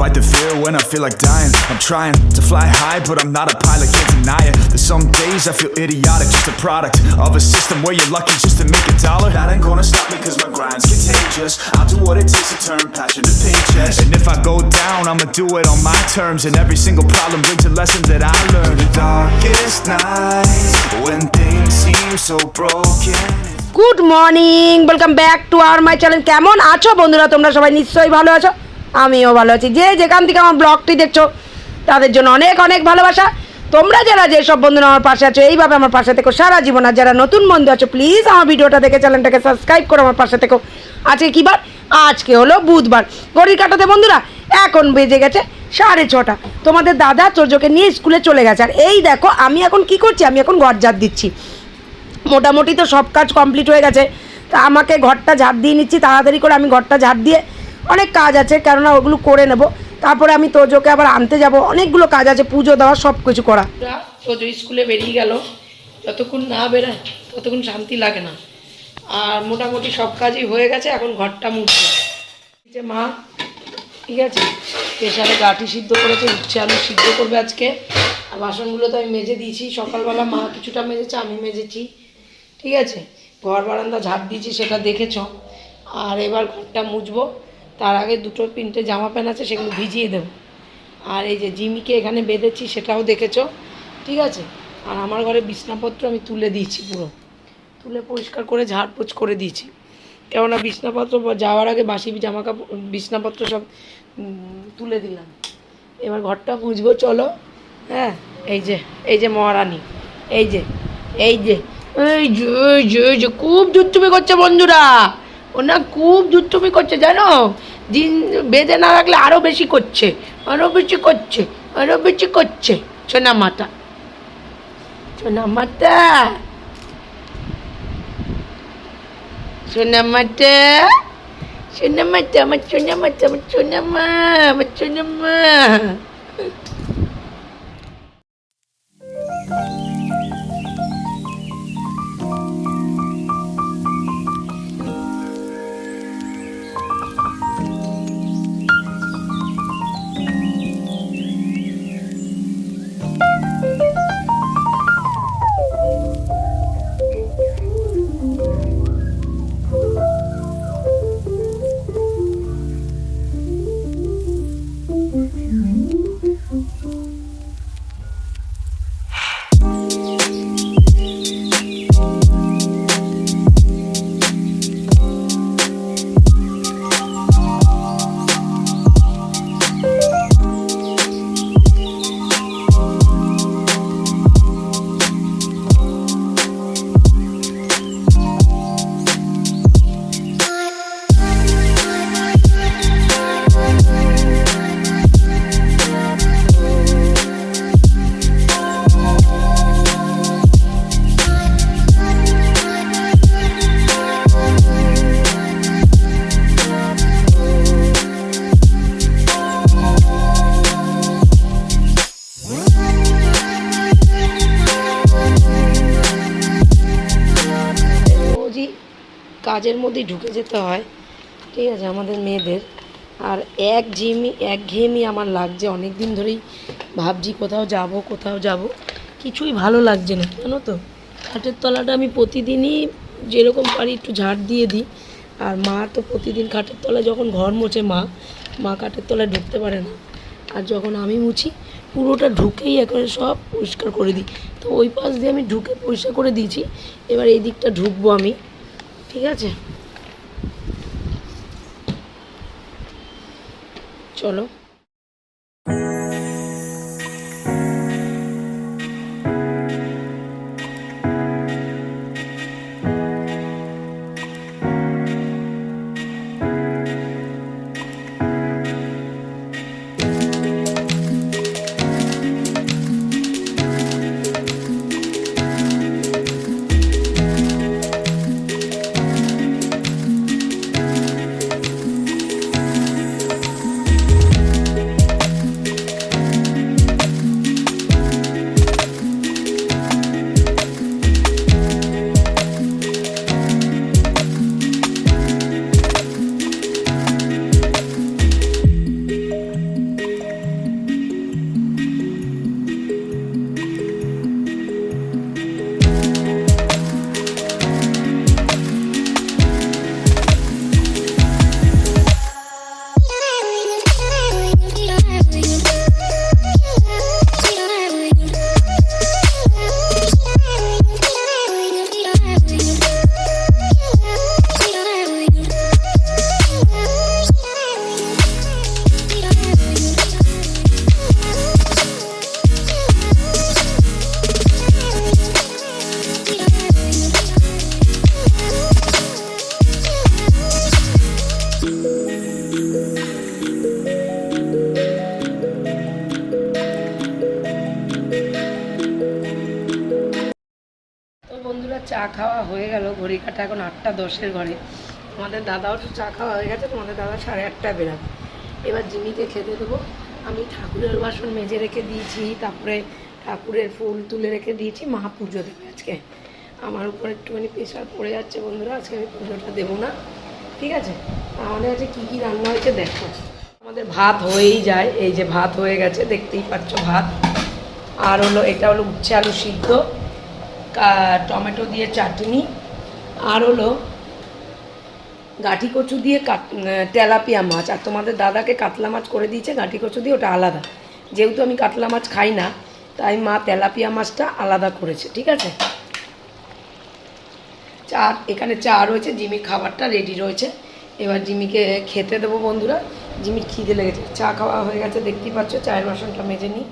Fight the fear when I feel like dying. I'm trying to fly high, but I'm not a pilot, can't deny it. There's some days I feel idiotic, just a product of a system where you're lucky just to make a dollar. That ain't gonna stop me, cause my grind's contagious. I'll do what it takes to turn passion to paychecks. And if I go down, I'ma do it on my terms. And every single problem brings a lesson that I learned. The darkest nights, when things seem so broken. Good morning welcome back to our my channel কেমন আছো বন্ধুরা তোমরা সবাই নিশ্চয়ই ভালো আছো আমিও ভালো আছি। যে যেখান থেকে আমার ব্লগটি দেখছ, তাদের জন্য অনেক অনেক ভালোবাসা। তোমরা যারা যেসব বন্ধুরা আমার পাশে আছো, এইভাবে আমার পাশে থেকো। সারা জীবন আর যারা নতুন বন্ধু আছো প্লিজ আমার ভিডিওটা দেখে চ্যানেলটাকে সাবস্ক্রাইব করো আমার পাশে থেকো। আজকে কী বার? আজকে হলো বুধবার। ঘড়ির কাটাতে বন্ধুরা, এখন বেজে গেছে সাড়ে ছটা। তোমাদের দাদা চোরজোকে নিয়ে স্কুলে চলে গেছে। আর এই দেখো, আমি এখন কি করছি? আমি এখন ঘর ঝাড় দিচ্ছি। মোটামুটি তো সব কাজ কমপ্লিট হয়ে গেছে। তা আমাকে ঘরটা ঝাড় দিয়ে নিচ্ছি। তাড়াতাড়ি করে আমি ঘরটা ঝাড় দিয়ে অনেক কাজ আছে, কেননা ওগুলো করে নেব। তারপরে আমি তোজোকে আবার আনতে যাব। অনেকগুলো কাজ আছে, পুজো দেওয়া সব কিছু করা তোজো স্কুলে বেরিয়ে গেল। যতক্ষণ না বেরোয়, ততক্ষণ শান্তি লাগে না। আর মোটামুটি সব কাজই হয়ে গেছে, এখন ঘরটা মুছছে যে মা, ঠিক আছে? প্রেশারে গাঠি সিদ্ধ করেছে, উচ্ছে আলু সিদ্ধ করবে আজকে। আর বাসনগুলো তো আমি মেজে দিয়েছি। সকালবেলা মা কিছুটা মেজেছে, আমি মেজেছি। ঠিক আছে? ঘর বারান্দা ঝাড় দিয়েছি, সেটা দেখেছ। আর এবার ঘরটা মুছবো। তার আগে দুটো তিনটে জামা প্যান্ট আছে, সেগুলো ভিজিয়ে দেবো। আর এই যে জিমিকে এখানে বেঁধেছি, সেটাও দেখেছ? ঠিক আছে? আর আমার ঘরে বিছনাপত্র আমি তুলে দিয়েছি পুরো। তুলে পরিষ্কার করে ঝাড়পোছ করে দিয়েছি। কেননা বিছনাপত্র যাওয়ার আগে বাসি জামা কাপড় বিছনাপত্র সব তুলে দিলাম। এবার ঘরটা মুছবো, চলো। হ্যাঁ এই যে এই যে মহারানী। এই যে এই যে এই যে খুব দুষ্টুমি করছে বন্ধুরা। ও না খুব দুষ্টুমি করছে, জানো? দিন, বেঁধে না রাখলে আরও বেশি করছে আরও বেশি করছে আরও বেশি করছে। সোনা মাতা সোনা মাতা সোনা মাতা সোনা মাতা, আমার সোনা মাতা, আমার সোনা মা, আমার সোনা মা। কাজের মধ্যেই ঢুকে যেতে হয়। ঠিক আছে, আমাদের মেয়েদের। আর এক ঘেয়েমি এক ঘেয়েমি আমার লাগছে। অনেক দিন ধরেই ভাবছি কোথাও যাব কোথাও যাব। কিছুই ভালো লাগছে না, জানো তো? খাটের তলাটা আমি প্রতিদিনই যেরকম পারি একটু ঝাড় দিয়ে দিই। আর মা তো প্রতিদিন খাটের তলায় যখন ঘর মোছে, মা মা খাটের তলায় ঢুকতে পারে না। আর যখন আমি মুছি, পুরোটা ঢুকেই একেবারে সব পরিষ্কার করে দিই। তো ওই পাশ দিয়ে আমি ঢুকে পরিষ্কার করে দিয়েছি। এবার এই দিকটা ঢুকবো আমি। ঠিক আছে? চলো। এখন আটটা, দশের ঘরে। আমাদের দাদাও তো চা খাওয়া হয়ে গেছে, তোমাদের দাদা সাড়ে আটটায় বেরাবে এবার জিমিকে খেতে দেবো। আমি ঠাকুরের বাসন মেজে রেখে দিয়েছি, তারপরে ঠাকুরের ফুল তুলে রেখে দিয়েছি, মা পুজো দেবে আজকে। আমার উপর একটুখানি প্রেশার পড়ে যাচ্ছে বন্ধুরা, আজকে আমি পুজোটা দেবো না। ঠিক আছে? আমাদের কাছে কী কী রান্না হয়েছে দেখো। আমাদের ভাত হয়েই যায়, এই যে ভাত হয়ে গেছে, দেখতেই পাচ্ছ ভাত। আর হলো, এটা হলো উচ্ছে আলু সিদ্ধ টমেটো দিয়ে চাটনি আর হলো গাঠি কচু দিয়ে তেলাপিয়া মাছ। আর তোমাদের দাদাকে কাতলা মাছ করে দিয়েছে, গাঠি কচু দিয়ে ওটা আলাদা। যেহেতু আমি কাতলা মাছ খাই না, তাই মা তেলাপিয়া মাছটা আলাদা করেছে, ঠিক আছে? চা, এখানে চা রয়েছে, জিমির খাবারটা রেডি রয়েছে। এবার জিমিকে খেতে দেবো বন্ধুরা। জিমির খিদে লেগেছে। চা খাওয়া হয়ে গেছে, দেখতেই পাচ্ছ, চায়ের বাসনটা মেজে নিই।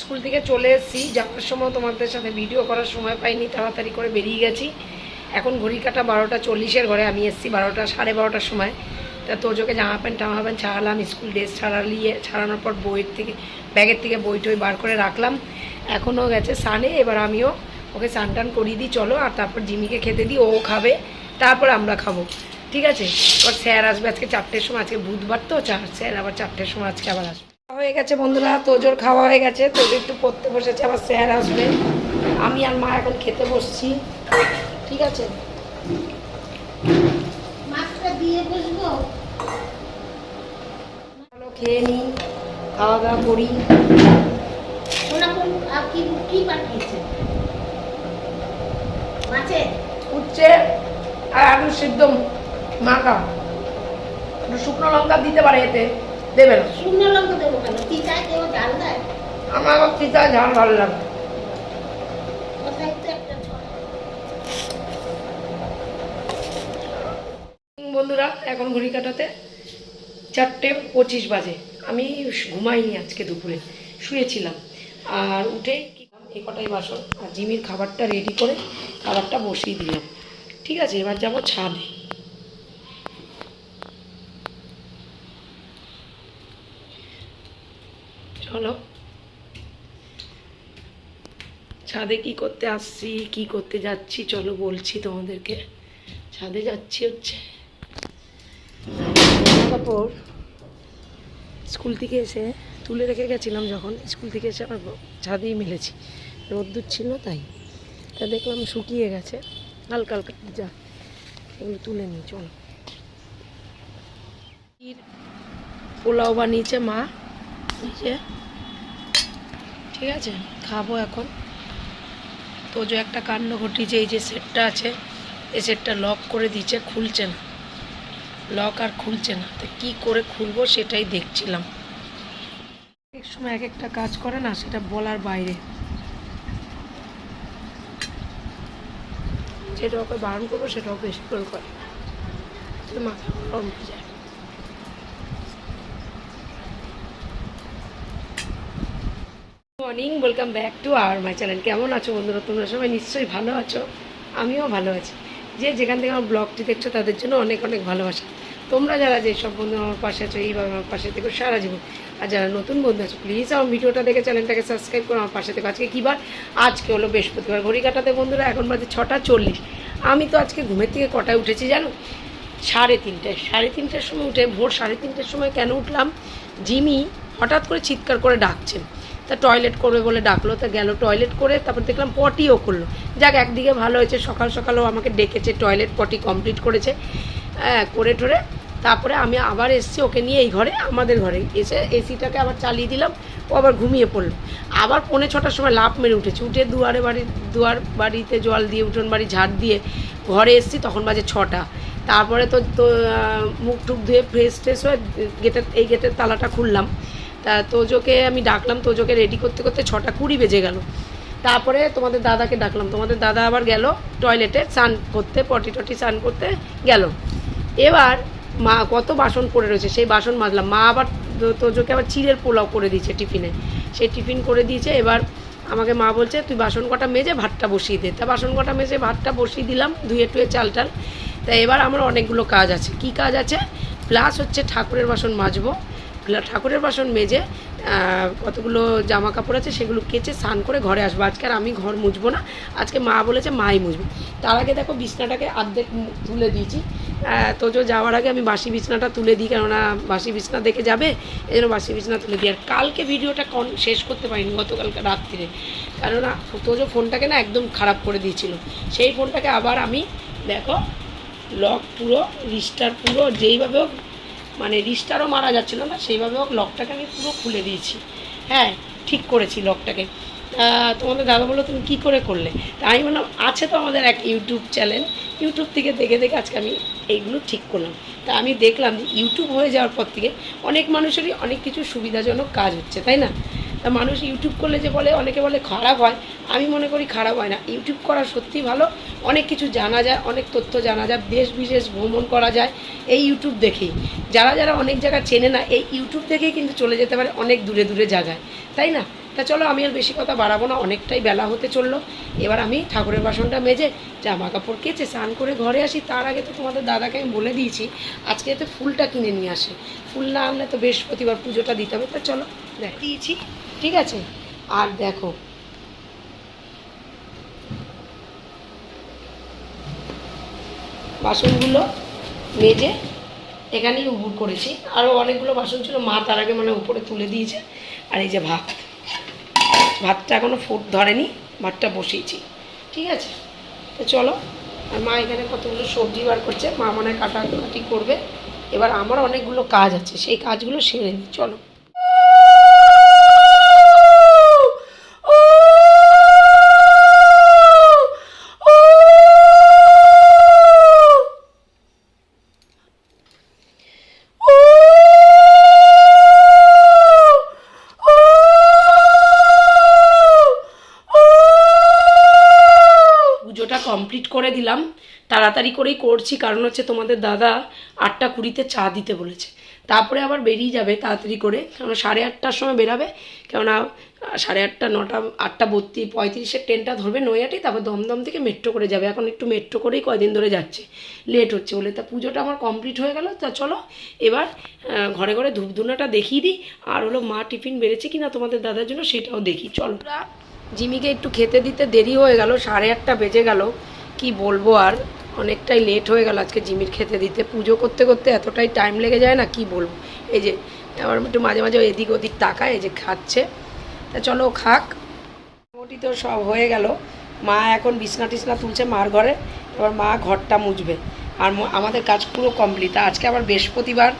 স্কুল থেকে চলে এসেছি। যাওয়ার সময় তোমাদের সাথে ভিডিও করার সময় পাইনি, তাড়াতাড়ি করে বেরিয়ে গেছি। এখন ঘড়ি কাটা বারোটা চল্লিশের ঘরে, আমি এসেছি বারোটা, সাড়ে বারোটার সময়। তা তোজোকে জামা প্যান্ট টামা প্যান্ট ছাড়ালাম, স্কুল ড্রেস ছাড়ালিয়ে, ছাড়ানোর পর বইয়ের থেকে, ব্যাগের থেকে বই টই বার করে রাখলাম। এখনও গেছে সানে এবার আমিও ওকে স্নান টান করিয়ে দিই, চলো, আর তারপর জিমিকে খেতে দিই, ও খাবে, তারপর আমরা খাব। ঠিক আছে? এবার স্যার আসবে আজকে চারটের সময়, আজকে বুধবার তো, চার, স্যার আবার চারটের সময় আজকে আবার আসবে। হয়ে গেছে বন্ধুরা তোজোর খাওয়া হয়ে গেছে তোজো একটু পড়তে বসেছে আবার স্যার আসবে। আমি আর মা এখন খেতে বসছি ঠিক আছে? খেয়ে নিই খাওয়া দাওয়া করি। উচ্ছে আর আলু সিদ্ধ মাখা। শুকনো লঙ্কা দিতে পারে এতে। দেবে না। শুকনো লঙ্কা দেবো কেন? তিতায় কেউ ডাল দেয়? আমার আবার ঝাল ভালো লাগে। বন্ধুরা এখন ঘড়ি কাটাতে চারটে পঁচিশ বাজে। আমি ঘুমাইনি আজকে দুপুরে শুয়েছিলাম। আর উঠে এই কটাই বাসন? আর জিমির খাবারটা রেডি করে খাবারটা বসিয়ে দিলাম। ঠিক আছে এবার যাব ছাদে। চলো। ছাদে কি করতে আসছি, কি করতে যাচ্ছি, চলো বলছি তোমাদেরকে। ছাদে যাচ্ছি হচ্ছে। কাপড় স্কুল থেকে এসে তুলে রেখে গেছিলাম যখন। স্কুল থেকে এসে আমার ছাদেই মেলেছি। রোদ্দুর ছিল তাই। তা দেখলাম শুকিয়ে গেছে। হালকা হালকা যা, এগুলো তুলে নিই, চলো। পোলাও বানিয়েছে মা। নিচে ঠিক আছে, খাব এখন। তো যে একটা কাণ্ড ঘটিয়েছে, এই যে সেটটা আছে এই সেটটা লক করে দিয়েছে, খুলছে না। লক আর খুলছে না। তো কী করে খুলবো সেটাই দেখছিলাম। এক সময় এক একটা কাজ করে না, সেটা বলার বাইরে। যেটা ওকে বারণ করব, সেটা ওকে করে। মাথা গরম হয়ে যায়। Morning welcome back to our my channel কেমন আছো বন্ধুরা? তোমরা সবাই নিশ্চয়ই ভালো আছো? আমিও ভালো আছি। যে যেখান থেকে আমার ব্লগটি দেখছ, তাদের জন্য অনেক অনেক ভালোবাসা। তোমরা যারা যেসব বন্ধু আমার পাশে আছো, এইভাবে আমার পাশে থেকে সারা জীবন। আর যারা নতুন বন্ধু আছো প্লিজ আমার ভিডিওটা দেখে চ্যানেলটাকে সাবস্ক্রাইব করো আমার পাশে থেকে। আজকে কী বার? আজকে হলো বৃহস্পতিবার, ঘড়ি কাটাতে বন্ধুরা, এখন বাজে ছটা চল্লিশ। আমি তো আজকে ঘুমের থেকে কটায় উঠেছি জানো? সাড়ে তিনটায় সাড়ে তিনটের সময় উঠে, ভোর সাড়ে তিনটের সময় কেন উঠলাম? জিমি হঠাৎ করে চিৎকার করে ডাকছেন তা টয়লেট করবে বলে ডাকলো, তা গেল টয়লেট করে, তারপর দেখলাম পটিও করল যাক, একদিকে ভালো হয়েছে, সকাল সকালও আমাকে ডেকেছে টয়লেট পটি কমপ্লিট করেছে হ্যাঁ করে টোরে তারপরে আমি আবার এসছি ওকে নিয়ে এই ঘরে, আমাদের ঘরে। এসে এসিটাকে আবার চালিয়ে দিলাম, ও আবার ঘুমিয়ে পড়ল। আবার পৌনে ছটার সময় লাফ মেরে উঠেছে, উঠে দুয়ারে বাড়ি, দুয়ার বাড়িতে জল দিয়ে, উঠোন বাড়ি ঝাড় দিয়ে ঘরে এসছি, তখন বাজে ছটা। তারপরে তো তো মুখ টুক ধুয়ে ফ্রেশ ট্রেশ হয়ে গেটের, এই গেটের তালাটা খুললাম। তা তোজোকে আমি ডাকলাম, তোজোকে রেডি করতে করতে ছটা কুড়ি বেজে গেল। তারপরে তোমাদের দাদাকে ডাকলাম, তোমাদের দাদা আবার গেল টয়লেটে স্নান করতে, পটি টটি স্নান করতে গেল। এবার মা কত বাসন পড়ে রয়েছে, সেই বাসন মাজলাম। মা আবার তোজোকে আবার চিড়ের পোলাও করে দিয়েছে টিফিনে। সে টিফিন করে দিয়েছে, এবার আমাকে মা বলছে, তুই বাসন কটা মেজে ভাতটা বসিয়ে দে। তা বাসন কটা মেজে ভাতটা বসিয়ে দিলাম, ধুয়ে টুয়ে চাল টাল। তা এবার আমার অনেকগুলো কাজ আছে। কি কাজ আছে? প্লাস হচ্ছে ঠাকুরের বাসন মাজবো। ঠাকুরের বাসন মেজে কতগুলো জামা কাপড় আছে সেগুলো কেচে স্নান করে ঘরে আসব। আজকে আর আমি ঘর মুছবো না, আজকে মা বলেছে মাই মুছবে। তার আগে দেখো বিছনাটাকে অর্ধেক মু- তুলে দিয়েছি। তোজো যাওয়ার আগে আমি বাসি বিছনাটা তুলে দিই, কেননা বাসি বিছনা দেখে যাবে, এই জন্য বাসি বিছনা তুলে দিই। আর কালকে ভিডিওটা কন শেষ করতে পারিনি গতকালকে রাত্রিরে। কেননা তোজো ফোনটাকে না একদম খারাপ করে দিয়েছিল, সেই ফোনটাকে আবার আমি, দেখো, লক পুরো, রিস্টার পুরো, যেইভাবে হোক মানে রিস্টারও মারা যাচ্ছিল না, সেইভাবে হোক লকটাকে আমি পুরো খুলে দিয়েছি। হ্যাঁ ঠিক করেছি লকটাকে। তা তোমাদের দাদা বলল, তুমি কী করে করলে? তা আমি বললাম, আছে তো আমাদের এক ইউটিউব চ্যানেল ইউটিউব থেকে দেখে দেখে আজকে আমি এইগুলো ঠিক করলাম। তা আমি দেখলাম যে ইউটিউব হয়ে যাওয়ার পর থেকে অনেক মানুষেরই অনেক কিছু সুবিধাজনক কাজ হচ্ছে, তাই না? মানুষ ইউটিউব করলে যে বলে, অনেকে বলে খারাপ হয়। আমি মনে করি খারাপ হয় না। ইউটিউব করা সত্যিই ভালো। অনেক কিছু জানা যায়, অনেক তথ্য জানা যায়, দেশ বিশেষ ভ্রমণ করা যায়। এই ইউটিউব দেখেই যারা যারা অনেক জায়গা চেনে না, এই ইউটিউব দেখেই কিন্তু চলে যেতে পারে অনেক দূরে দূরে জায়গায়। তাই না? তা চলো, আমি আর বেশি কথা বাড়াবো না। অনেকটাই বেলা হতে চলল। এবার আমি ঠাকুরের বাসনটা মেজে জামা কাপড় কেচে স্নান করে ঘরে আসি। তার আগে তো তোমাদের দাদাকে আমি বলে দিয়েছি, আজকে এতে ফুলটা কিনে নিয়ে আসে। ফুল না আনলে তো বৃহস্পতিবার পুজোটা দিতে হবে। তা চলো, দেখ। দিয়েছি। ঠিক আছে? আর দেখো। বাসনগুলো মেজে এখানেই উবুর করেছি। আরও অনেকগুলো বাসন ছিল, মা তার আগে মানে উপরে তুলে দিয়েছে। আর এই যে ভাত। ভাতটা এখনও ফুট ধরেনি, ভাতটা বসিয়েছি। ঠিক আছে? তো চলো, আর মা এখানে কতগুলো সবজি বার করছে। মা মনে হয় কাটাকাটি করবে। এবার আমার অনেকগুলো কাজ আছে, সেই কাজগুলো সেরে নিই চলো। পুজোটা কমপ্লিট করে দিলাম। তাড়াতাড়ি করেই করছি, কারণ হচ্ছে তোমাদের দাদা আটটা কুড়িতে চা দিতে বলেছে। তারপরে আবার বেরিয়ে যাবে তাড়াতাড়ি করে, কেননা সাড়ে আটটার সময় বেরাবে, কেননা সাড়ে আটটা, নটা, আটটা বত্রিশ, পঁয়ত্রিশের ট্রেনটা ধরবে নৈয়াটি তারপর দমদম থেকে মেট্রো করে যাবে। এখন একটু মেট্রো করেই কয়দিন ধরে যাচ্ছে লেট হচ্ছে বলে। তা পুজোটা আমার কমপ্লিট হয়ে গেল, তা চলো এবার ঘরে ঘরে ধূপধুনাটা দেখিয়ে দিই, আর হলো মা টিফিন বেড়েছে কিনা তোমাদের দাদার জন্য সেটাও দেখি। চলো। জিমিকে একটু খেতে দিতে দেরি হয়ে গেল, সাড়ে আটটা বেজে গেল। কি বলব আর, অনেকটাই লেট হয়ে গেল আজকে জিমির খেতে দিতে। পুজো করতে করতে এতটাই টাইম লেগে যায় না, কি বলব? এই যে, আমার একটু মাঝে মাঝে এদিক ওদিক তাকায়, এই যে খাচ্ছে। তা চলো খাক। মোটামুটি তো সব হয়ে গেল। মা এখন বিছনা টিছনা তুলছে মার ঘরে, এবার মা ঘরটা মুছবে। আর আমাদের কাজ পুরো কমপ্লিট আজকে আবার বৃহস্পতিবার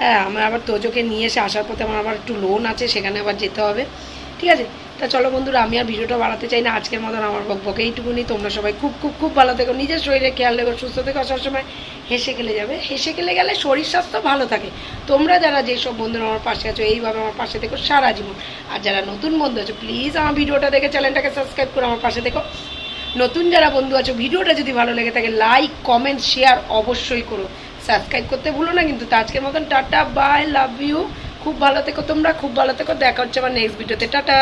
হ্যাঁ আমার আবার তোজোকে নিয়ে এসে আসার পথে আমার আবার একটু লোন আছে, সেখানে আবার যেতে হবে। ঠিক আছে? তা চলো বন্ধুরা, আমি আর ভিডিওটা বাড়াতে চাই না। আজকের মতন আমার বকবকে এইটুকুনি। তোমরা সবাই খুব খুব খুব ভালো থেকো। নিজের শরীরে খেয়াল রেখো, সুস্থ থেকো। সবসময় হেসে খেলে যাবে। হেসে খেলে গেলে শরীর স্বাস্থ্য ভালো থাকে। তোমরা যারা যেসব বন্ধুরা আমার পাশে আছো, এইভাবে আমার পাশে দেখো সারা জীবন। আর যারা নতুন বন্ধু আছো প্লিজ আমার ভিডিওটা দেখে চ্যানেলটাকে সাবস্ক্রাইব করে আমার পাশে দেখো নতুন যারা বন্ধু আছো, ভিডিওটা যদি ভালো লেগে থাকে লাইক কমেন্ট শেয়ার অবশ্যই করো। সাবস্ক্রাইব করতে ভুলো না, কিন্তু তো আজকের মতন টাটা বাই লাভ ইউ খুব ভালো থেকো তোমরা খুব ভালো থেকো দেখা হচ্ছে আমার নেক্সট ভিডিওতে টাটা!